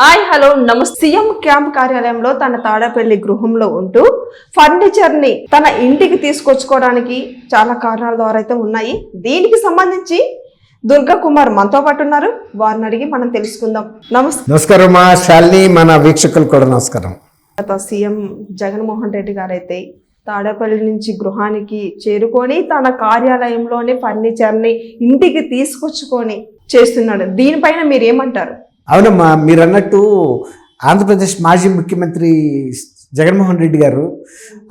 Hi hello నమస్తే. CM camp కార్యాలయంలో తన తాడపల్లి గృహంలో ఉంటూ ఫర్నిచర్ని తన ఇంటికి తీసుకొచ్చుకోవడానికి చాలా కారణాల ద్వారా అయితే ఉన్నాయి. దీనికి సంబంధించి దుర్గా కుమార్ మనతో పాటు ఉన్నారు. వారిని అడిగి మనం తెలుసుకుందాం. నమస్తే నమస్కారం మా శాలిని మన వీక్షకులు కూడా నమస్కారం. గత సీఎం జగన్మోహన్ రెడ్డి గారు అయితే తాడేపల్లి నుంచి గృహానికి చేరుకొని తన కార్యాలయంలోనే ఫర్నిచర్ని ఇంటికి తీసుకొచ్చుకొని చేస్తున్నాడు. దీనిపైన మీరు ఏమంటారు? అవునమ్మా మీరు అన్నట్టు ఆంధ్రప్రదేశ్ మాజీ ముఖ్యమంత్రి జగన్మోహన్ రెడ్డి గారు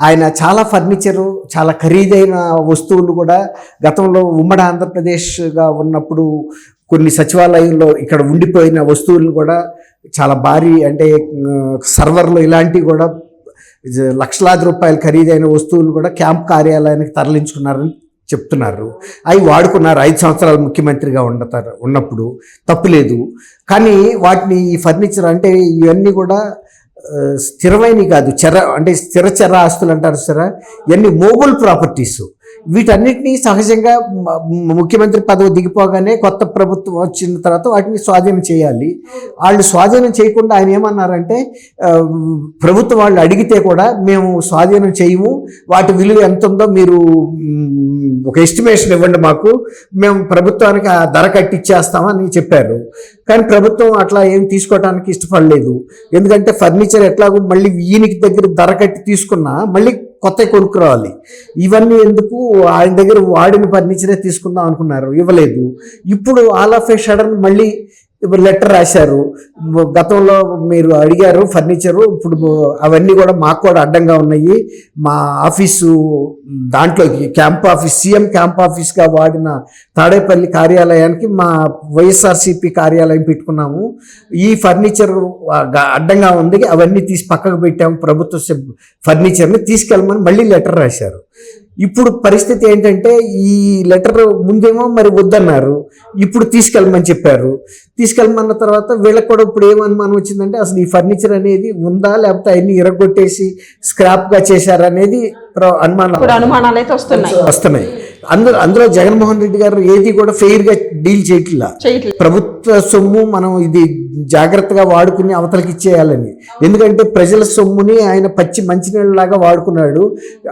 ఆయన చాలా ఫర్నిచరు చాలా ఖరీదైన వస్తువులు కూడా గతంలో ఉమ్మడి ఆంధ్రప్రదేశ్గా ఉన్నప్పుడు కొన్ని సచివాలయంలో ఇక్కడ ఉండిపోయిన వస్తువులను కూడా చాలా భారీ అంటే సర్వర్లు ఇలాంటివి కూడా లక్షలాది రూపాయల ఖరీదైన వస్తువులు కూడా క్యాంప్ కార్యాలయానికి తరలించుకున్నారని చెప్తున్నారు. అవి వాడుకున్నారు. ఐదు సంవత్సరాలు ముఖ్యమంత్రిగా ఉండతారు ఉన్నప్పుడు. తప్పులేదు కానీ వాటిని ఈ ఫర్నిచర్ అంటే ఇవన్నీ కూడా స్థిరమైనవి కాదు. చర అంటే స్థిర చర ఆస్తులు అంటారు సరే ఇవన్నీ మోబుల్ ప్రాపర్టీస్. వీటన్నిటినీ సహజంగా ముఖ్యమంత్రి పదవి దిగిపోగానే కొత్త ప్రభుత్వం వచ్చిన తర్వాత వాటిని స్వాధీనం చేయాలి. వాళ్ళు స్వాధీనం చేయకుండా ఆయన ఏమన్నారంటే ప్రభుత్వం వాళ్ళు అడిగితే కూడా మేము స్వాధీనం చేయము. వాటి విలువ ఎంత ఉందో మీరు ఒక ఎస్టిమేషన్ ఇవ్వండి మాకు. మేము ప్రభుత్వానికి ఆ ధర కట్టిచ్చేస్తామని చెప్పారు. కానీ ప్రభుత్వం అట్లా ఏం తీసుకోవడానికి ఇష్టపడలేదు. ఎందుకంటే ఫర్నిచర్ ఎట్లాగో మళ్ళీ ఈయనకి దగ్గర ధర కట్టి తీసుకున్నా మళ్ళీ కొత్త కొనుక్కురావాలి ఇవన్నీ ఎందుకు ఆయన దగ్గర వాడిన ఫర్నిచరే తీసుకుందాం అనుకున్నారు. ఇవ్వలేదు. ఇప్పుడు ఆల్ ఆఫ్ ఏ సడన్ మళ్ళీ ఇప్పుడు లెటర్ రాశారు. గతంలో మీరు అడిగారు ఫర్నిచరు ఇప్పుడు అవన్నీ కూడా మాకు కూడా అడ్డంగా ఉన్నాయి. మా ఆఫీసు దాంట్లోకి క్యాంప్ ఆఫీస్ సీఎం క్యాంప్ ఆఫీస్గా వాడిన తాడేపల్లి కార్యాలయానికి మా వైఎస్ఆర్సీపీ కార్యాలయం పెట్టుకున్నాము. ఈ ఫర్నిచర్ అడ్డంగా ఉంది అవన్నీ తీసి పక్కకు పెట్టాము ప్రభుత్వ ఫర్నిచర్ని తీసుకెళ్ళమని మళ్ళీ లెటర్ రాశారు. ఇప్పుడు పరిస్థితి ఏంటంటే ఈ లెటర్ ముందేమో మరి వద్దన్నారు ఇప్పుడు తీసుకెళ్ళమని చెప్పారు. తీసుకెళ్ళమన్న తర్వాత వీళ్ళకి కూడా ఇప్పుడు ఏం అనుమానం వచ్చిందంటే అసలు ఈ ఫర్నిచర్ అనేది ఉందా లేకపోతే అవన్నీ ఇరగొట్టేసి స్క్రాప్గా చేశారనేది ప్ర- అనుమానం. ఇప్పుడు అనుమానాలు అయితే వస్తున్నాయి. వస్తున్నాయి. అందులో అందులో జగన్మోహన్ రెడ్డి గారు ఏది కూడా ఫెయిర్గా డీల్ చేయట్లా. ప్రభుత్వ సొమ్ము మనం ఇది జాగ్రత్తగా వాడుకుని అవతలకి ఇచ్చేయాలని. ఎందుకంటే ప్రజల సొమ్ముని ఆయన పచ్చి మంచినీళ్ళలాగా వాడుకున్నాడు.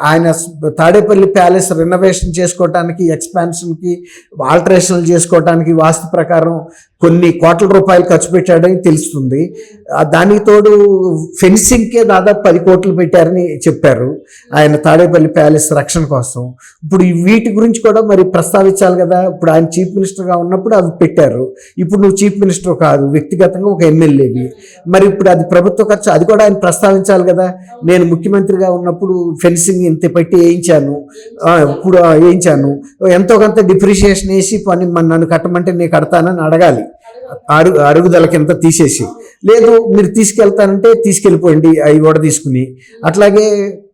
ఆయన తాడేపల్లి ప్యాలెస్ రెనోవేషన్ చేసుకోవటానికి ఎక్స్పాన్షన్కి ఆల్టరేషన్లు చేసుకోవటానికి వాస్తు ప్రకారం కొన్ని కోట్ల రూపాయలు ఖర్చు పెట్టాడని తెలుస్తుంది. దానికి తోడు ఫెన్సింగ్కే దాదాపు పది కోట్లు పెట్టారని చెప్పారు. ఆయన తాడేపల్లి ప్యాలెస్ రక్షణ కోసం. ఇప్పుడు వీటి గురించి కూడా మరి ప్రస్తావించాలి కదా. ఇప్పుడు ఆయన చీఫ్ మినిస్టర్గా ఉన్నప్పుడు అది పెట్టారు. ఇప్పుడు నువ్వు చీఫ్ మినిస్టర్ కాదు వ్యక్తిగతంగా ఒక ఎమ్మెల్యేవి. మరి ఇప్పుడు అది ప్రభుత్వ ఖర్చు అది కూడా ఆయన ప్రస్తావించాలి కదా. నేను ముఖ్యమంత్రిగా ఉన్నప్పుడు ఫెన్సింగ్ ఇంత పెట్టి వేయించాను. ఇప్పుడు వేయించాను. ఎంతో కొంత డిప్రిషియేషన్ వేసి పని నన్ను కట్టమంటే నేను కడతానని అడగాలి. అరుగు అరుగుదల కింద తీసేసి లేదు మీరు తీసుకెళ్తానంటే తీసుకెళ్ళిపోండి అవి కూడా తీసుకుని. అట్లాగే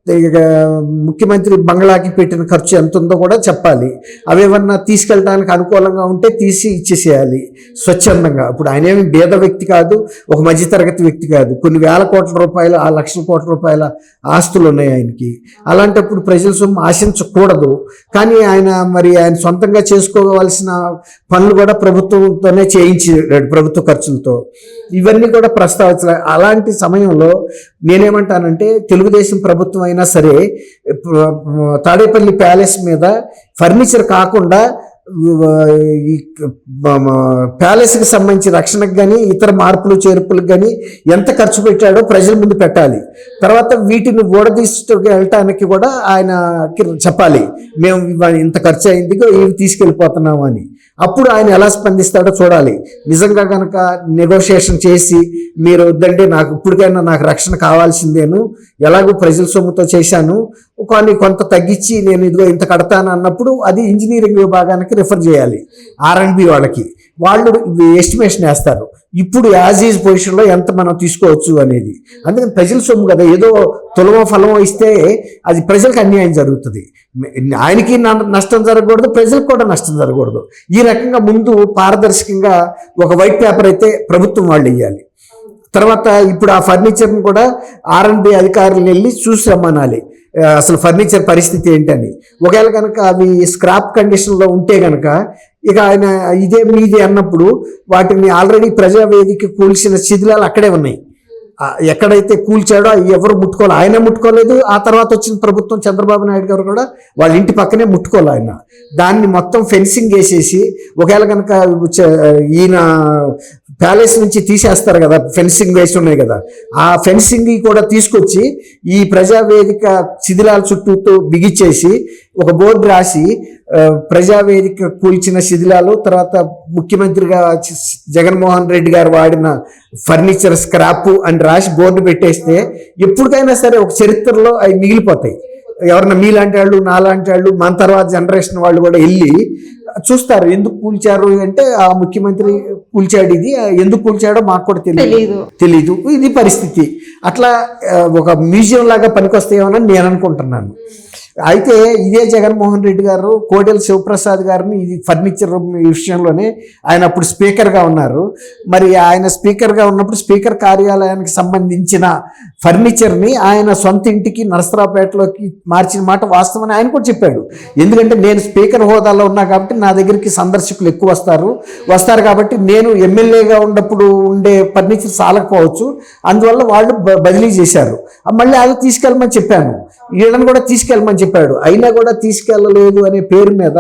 ముఖ్యమంత్రి బంగ్లాకి పెట్టిన ఖర్చు ఎంత ఉందో కూడా చెప్పాలి. అవేమన్నా తీసుకెళ్ళడానికి అనుకూలంగా ఉంటే తీసి ఇచ్చేసేయాలి స్వచ్ఛందంగా. ఇప్పుడు ఆయన ఏమి భేద వ్యక్తి కాదు ఒక మధ్యతరగతి వ్యక్తి కాదు. కొన్ని వేల కోట్ల రూపాయలు ఆ లక్షల కోట్ల రూపాయల ఆస్తులు ఉన్నాయి ఆయనకి. అలాంటప్పుడు ప్రజల సొమ్ము ఆశించకూడదు. కానీ ఆయన మరి ఆయన సొంతంగా చేసుకోవాల్సిన పనులు కూడా ప్రభుత్వంతోనే చేయించాడు ప్రభుత్వ ఖర్చులతో. ఇవన్నీ కూడా ప్రస్తావించాలి. అలాంటి సమయంలో నేనేమంటానంటే తెలుగుదేశం ప్రభుత్వం అయినా సరే తాడేపల్లి ప్యాలెస్ మీద ఫర్నిచర్ కాకుండా ఈ ప్యాలెస్కి సంబంధించి రక్షణకు కానీ ఇతర మార్పులు చేర్పులకు కానీ ఎంత ఖర్చు పెట్టాడో ప్రజల ముందు పెట్టాలి. తర్వాత వీటిని ఓడదీసుకు వెళ్ళటానికి కూడా ఆయనకి చెప్పాలి. మేము ఇంత ఖర్చు అయింది ఇవి తీసుకెళ్ళిపోతున్నాము అని. అప్పుడు ఆయన ఎలా స్పందిస్తాడో చూడాలి. నిజంగా కనుక నెగోషియేషన్ చేసి మీరు వద్దంటే నాకు ఇప్పటికైనా నాకు రక్షణ కావాల్సిందేను ఎలాగో ప్రజల సొమ్ముతో చేశాను కానీ కొంత తగ్గించి నేను ఇదిగో ఇంత కడతాను అన్నప్పుడు అది ఇంజనీరింగ్ విభాగానికి రిఫర్ చేయాలి ఆర్ అండ్ బి వాళ్ళకి. వాళ్ళు ఎస్టిమేషన్ వేస్తారు. ఇప్పుడు యాజ్ ఈజ్ పొజిషన్లో ఎంత మనం తీసుకోవచ్చు అనేది. అందుకని ప్రజల సొమ్ము కదా ఏదో తులమో ఫలమో ఇస్తే అది ప్రజలకు అన్యాయం జరుగుతుంది. ఆయనకి నష్టం జరగకూడదు ప్రజలకు కూడా నష్టం జరగకూడదు. ఈ రకంగా ముందు పారదర్శకంగా ఒక వైట్ పేపర్ అయితే ప్రభుత్వం వాళ్ళు ఇవ్వాలి తర్వాత ఇప్పుడు ఆ ఫర్నిచర్ని కూడా ఆర్ఎండ్బి అధికారులు వెళ్ళి చూసి రమ్మనాలి. అసలు ఫర్నిచర్ పరిస్థితి ఏంటని. ఒకవేళ కనుక అవి స్క్రాప్ కండిషన్లో ఉంటే కనుక ఇక ఆయన ఇదే మీది అన్నప్పుడు వాటిని ఆల్రెడీ ప్రజావేదిక కూల్చిన శిథిలాలు అక్కడే ఉన్నాయి. ఎక్కడైతే కూల్చాడో ఎవరు ముట్టుకోలే ఆయన ముట్టుకోలేదు. ఆ తర్వాత వచ్చిన ప్రభుత్వం చంద్రబాబు నాయుడు గారు కూడా వాళ్ళ ఇంటి పక్కనే ముట్టుకోలే ఆయన. దాన్ని మొత్తం ఫెన్సింగ్ వేసేసి ఒకవేళ కనుక ఈయన ప్యాలెస్ నుంచి తీసేస్తారు కదా ఫెన్సింగ్ వేసి ఉన్నాయి కదా. ఆ ఫెన్సింగ్ కూడా తీసుకొచ్చి ఈ ప్రజావేదిక శిథిలాల చుట్టూతో బిగిచ్చేసి ఒక బోర్డు రాసి ప్రజావేదిక కూల్చిన శిథిలాలు తర్వాత ముఖ్యమంత్రిగా జగన్మోహన్ రెడ్డి గారు వాడిన ఫర్నిచర్ స్క్రాప్ అని రాసి బోర్డు పెట్టేస్తే ఎప్పటికైనా సరే ఒక చరిత్రలో అవి మిగిలిపోతాయి. ఎవరన్నా మీలాంటి వాళ్ళు నాలాంటి వాళ్ళు మన తర్వాత జనరేషన్ వాళ్ళు కూడా వెళ్ళి చూస్తారు. ఎందుకు కూల్చారు అంటే ఆ ముఖ్యమంత్రి కూల్చాడు ఇది. ఎందుకు కూల్చాడో మాకు కూడా తెలియదు. తెలీదు. ఇది పరిస్థితి. అట్లా ఒక మ్యూజియం లాగా పనికొస్తాయేమోనని నేను అనుకుంటున్నాను. అయితే ఇదే జగన్మోహన్ రెడ్డి గారు కోడెల శివప్రసాద్ గారిని ఇది ఫర్నిచర్ విషయంలోనే ఆయన అప్పుడు స్పీకర్గా ఉన్నారు. మరి ఆయన స్పీకర్గా ఉన్నప్పుడు స్పీకర్ కార్యాలయానికి సంబంధించిన ఫర్నిచర్ని ఆయన సొంత ఇంటికి నరసరావుపేటలోకి మార్చిన మాట వాస్తవని ఆయన కూడా చెప్పాడు. ఎందుకంటే నేను స్పీకర్ హోదాలో ఉన్నా కాబట్టి నా దగ్గరికి సందర్శకులు ఎక్కువ వస్తారు. వస్తారు కాబట్టి నేను ఎమ్మెల్యేగా ఉన్నప్పుడు ఉండే ఫర్నిచర్ చాలకపోవచ్చు. అందువల్ల వాళ్ళు బదిలీ చేశారు. మళ్ళీ అది తీసుకెళ్ళమని చెప్పాను. వీళ్ళని కూడా తీసుకెళ్ళమని చెప్పాడు. అయినా కూడా తీసుకెళ్ళలేదు అనే పేరు మీద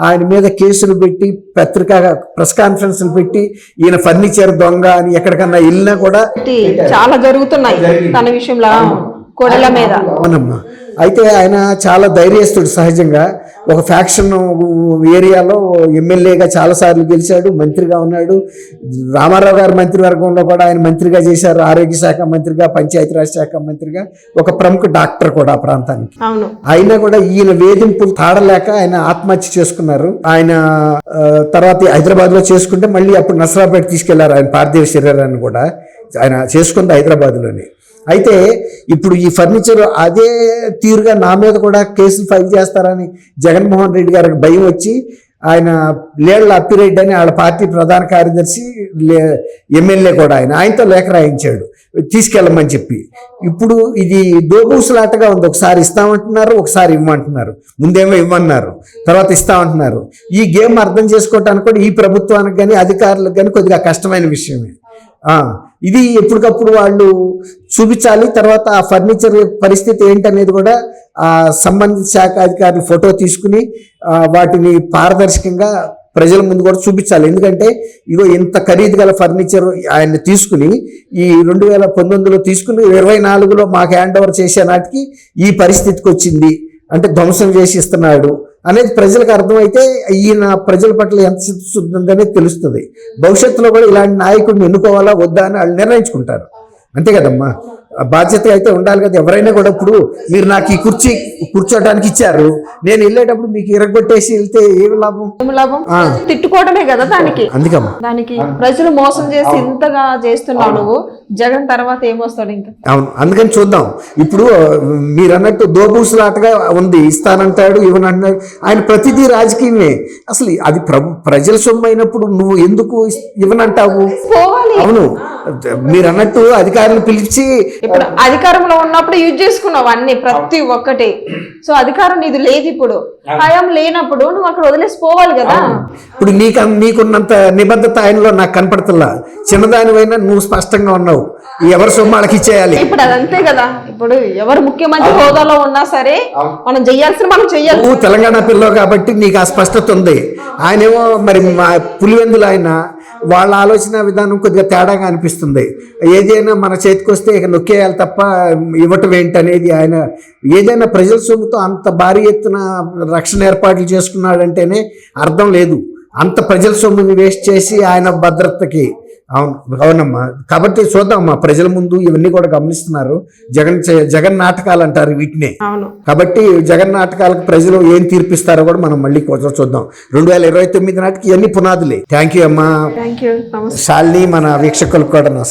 ఆయన మీద కేసులు పెట్టి పత్రికా ప్రెస్ కాన్ఫరెన్స్లు పెట్టి ఈయన ఫర్నిచర్ దొంగ అని ఎక్కడికన్నా వెళ్ళినా కూడా చాలా జరుగుతున్నాయి. తన విషయంలో కోడల మీద. అవునమ్మా. అయితే ఆయన చాలా ధైర్యస్తుడు సహజంగా. ఒక ఫ్యాక్షన్ ఏరియాలో ఎమ్మెల్యేగా చాలాసార్లు గెలిచాడు మంత్రిగా ఉన్నాడు. రామారావు గారి మంత్రివర్గంలో కూడా ఆయన మంత్రిగా చేశారు ఆరోగ్య శాఖ మంత్రిగా పంచాయతీరాజ్ శాఖ మంత్రిగా. ఒక ప్రముఖ డాక్టర్ కూడా ఆ ప్రాంతానికి. అయినా కూడా ఈయన వేధింపులు తాడలేక ఆయన ఆత్మహత్య చేసుకున్నారు. ఆయన తర్వాత హైదరాబాద్లో చేసుకుంటే మళ్ళీ అప్పుడు నసరాపేట తీసుకెళ్ళారు ఆయన పార్థివ శరీరాన్ని కూడా. ఆయన చేసుకుంది హైదరాబాద్లోనే అయితే ఇప్పుడు ఈ ఫర్నిచర్ అదే తీరుగా నా మీద కూడా కేసులు ఫైల్ చేస్తారని జగన్మోహన్ రెడ్డి గారికి భయం వచ్చి ఆయన లేళ్ళ అప్పిరెడ్డి అని వాళ్ళ పార్టీ ప్రధాన కార్యదర్శి లే- ఎమ్మెల్యే కూడా ఆయన. ఆయనతో లేఖ రాయించాడు. తీసుకెళ్ళమని చెప్పి. ఇప్పుడు ఇది దోబూసులాటగా ఉంది. ఒకసారి ఇస్తామంటున్నారు ఒకసారి ఇవ్వమంటున్నారు. ముందేమో ఇవ్వన్నారు తర్వాత ఇస్తామంటున్నారు. ఈ గేమ్ అర్థం చేసుకోవటానికి కూడా ఈ ప్రభుత్వానికి కానీ అధికారులకు కానీ కొద్దిగా కష్టమైన విషయమే. ఇది ఎప్పటికప్పుడు వాళ్ళు చూపించాలి. తర్వాత ఆ ఫర్నిచర్ పరిస్థితి ఏంటనేది కూడా ఆ సంబంధిత శాఖ అధికారులు ఫోటో తీసుకుని వాటిని పారదర్శకంగా ప్రజల ముందు కూడా చూపించాలి. ఎందుకంటే ఇగో ఇంత ఖరీదు గల ఫర్నిచర్ ఆయన తీసుకుని ఈ రెండు వేల పంతొమ్మిదిలో తీసుకుని ఇరవై నాలుగులో మాకు హ్యాండ్ ఓవర్ చేసే నాటికి ఈ పరిస్థితికి వచ్చింది. అంటే ధ్వంసం చేసి ఇస్తున్నాడు. అనేది ప్రజలకు అర్థమైతే ఈయన ప్రజల పట్ల ఎంత చిత్తశుద్ధి తెలుస్తుంది. భవిష్యత్తులో కూడా ఇలాంటి నాయకుడిని ఎన్నుకోవాలా వద్దా అని వాళ్ళు నిర్ణయించుకుంటారు. అంతే కదమ్మా? బాధ్యత అయితే ఉండాలి కదా. ఎవరైనా కూడా ఇప్పుడు మీరు నాకు ఈ కుర్చీ కూర్చోటానికి ఇచ్చారు నేను వెళ్ళేటప్పుడు మీకు ఇరగొట్టేసి వెళ్తే ఏమి లాభం? ఏం లాభం. తిట్టుకోవడమే కదా దానికి. అందుకమ్మా. దానికి ప్రజలు మోసం చేసి ఇంతగా చేస్తున్నావు నువ్వు జగన్ తర్వాత ఏమొస్తాడు ఇంకా? అవును. అందుకని చూద్దాం. ఇప్పుడు మీరు అన్నట్టు దోబూసులాటగా ఉంది ఇస్తానంటాడు ఇవ్వనంటాడు ఆయన ప్రతిదీ రాజకీయమే. అసలు అది ప్రభు ప్రజల సొమ్ము అయినప్పుడు నువ్వు ఎందుకు ఇవ్వనంటావు? అవును. మీరు అన్నట్టు అధికారులు పిలిచి ఇప్పుడు అధికారంలో ఉన్నప్పుడు యూజ్ చేసుకున్నావు అన్ని ప్రతి ఒక్కటి. సో అధికారం నీది లేదు ఇప్పుడు. హయాం లేనప్పుడు నువ్వు అక్కడ వదిలేసి పోవాలి కదా. ఇప్పుడు నీకు నీకున్నంత నిబద్ధత ఆయనలో నాకు కనపడుతున్నా. చిన్నదానివైనా నువ్వు స్పష్టంగా ఉన్నావు. ఎవరి సొమ్ము వాళ్ళకి ఇచ్చేయాలి? ఇప్పుడు అదంతే కదా. ఇప్పుడు ఎవరు ముఖ్యమంత్రి హోదాలో ఉన్నా సరే మనం చెయ్యాల్సిన మనం చెయ్యాలి నువ్వు తెలంగాణ పిల్లవు కాబట్టి నీకు ఆ స్పష్టత ఉంది. ఆయనేమో మరి మా పులివెందులు ఆయన వాళ్ళ ఆలోచన విధానం కొద్దిగా తేడాగా అనిపిస్తుంది. ఏదైనా మన చేతికి వస్తే ఇక నొక్కేయాలి తప్ప ఇవ్వటం ఏంటనేది ఆయన ఏదైనా ప్రజల సొమ్ముతో అంత భారీ ఎత్తున రక్షణ ఏర్పాట్లు చేసుకున్నాడంటేనే అర్థం లేదు. అంత ప్రజల సొమ్ముని వేస్ట్ చేసి ఆయన భద్రతకి అవును అవునమ్మా. కాబట్టి చూద్దామమ్మా ప్రజల ముందు ఇవన్నీ కూడా గమనిస్తున్నారు. జగన్ జగన్ నాటకాలు అంటారు వీటినే. కాబట్టి జగన్ నాటకాలకు ప్రజలు ఏం తీర్పిస్తారో కూడా మనం మళ్ళీ కొంచెం చూద్దాం. రెండు వేల ఇరవై తొమ్మిది నాటికి ఇవన్నీ పునాదులే. థ్యాంక్ యూ అమ్మా. శాలిని మన వీక్షకులకు కూడా నమస్కారం.